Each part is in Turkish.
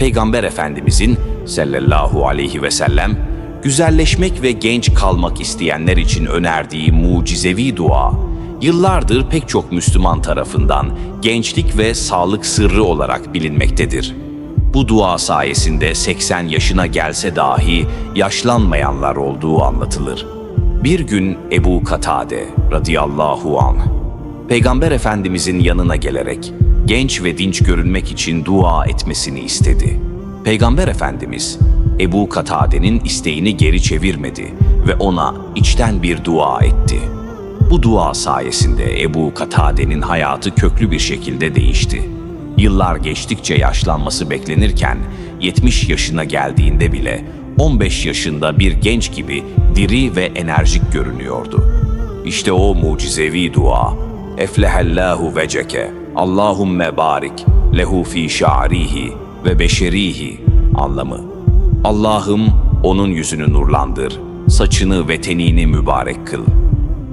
Peygamber Efendimizin sallallahu aleyhi ve sellem güzelleşmek ve genç kalmak isteyenler için önerdiği mucizevi dua, yıllardır pek çok Müslüman tarafından gençlik ve sağlık sırrı olarak bilinmektedir. Bu dua sayesinde 80 yaşına gelse dahi yaşlanmayanlar olduğu anlatılır. Bir gün Ebu Katade radıyallahu anh Peygamber Efendimizin yanına gelerek genç ve dinç görünmek için dua etmesini istedi. Peygamber Efendimiz Ebu Katade'nin isteğini geri çevirmedi ve ona içten bir dua etti. Bu dua sayesinde Ebu Katade'nin hayatı köklü bir şekilde değişti. Yıllar geçtikçe yaşlanması beklenirken 70 yaşına geldiğinde bile 15 yaşında bir genç gibi diri ve enerjik görünüyordu. İşte o mucizevi dua. Eflehallahu veceke. Allahumme barik lehu fi şa'rihi ve beşerihi anlamı. Allah'ım onun yüzünü nurlandır, saçını ve tenini mübarek kıl.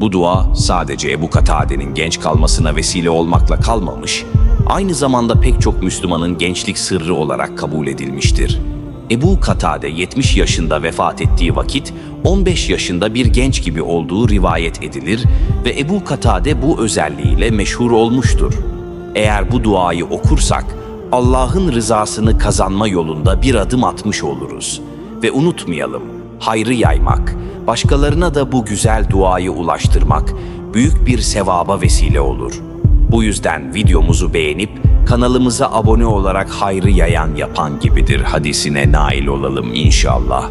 Bu dua sadece Ebu Katade'nin genç kalmasına vesile olmakla kalmamış, aynı zamanda pek çok Müslümanın gençlik sırrı olarak kabul edilmiştir. Ebu Katade 70 yaşında vefat ettiği vakit 15 yaşında bir genç gibi olduğu rivayet edilir ve Ebu Katade bu özelliğiyle meşhur olmuştur. Eğer bu duayı okursak Allah'ın rızasını kazanma yolunda bir adım atmış oluruz. Ve unutmayalım, hayrı yaymak, başkalarına da bu güzel duayı ulaştırmak büyük bir sevaba vesile olur. Bu yüzden videomuzu beğenip kanalımıza abone olarak hayrı yayan yapan gibidir hadisine nail olalım inşallah.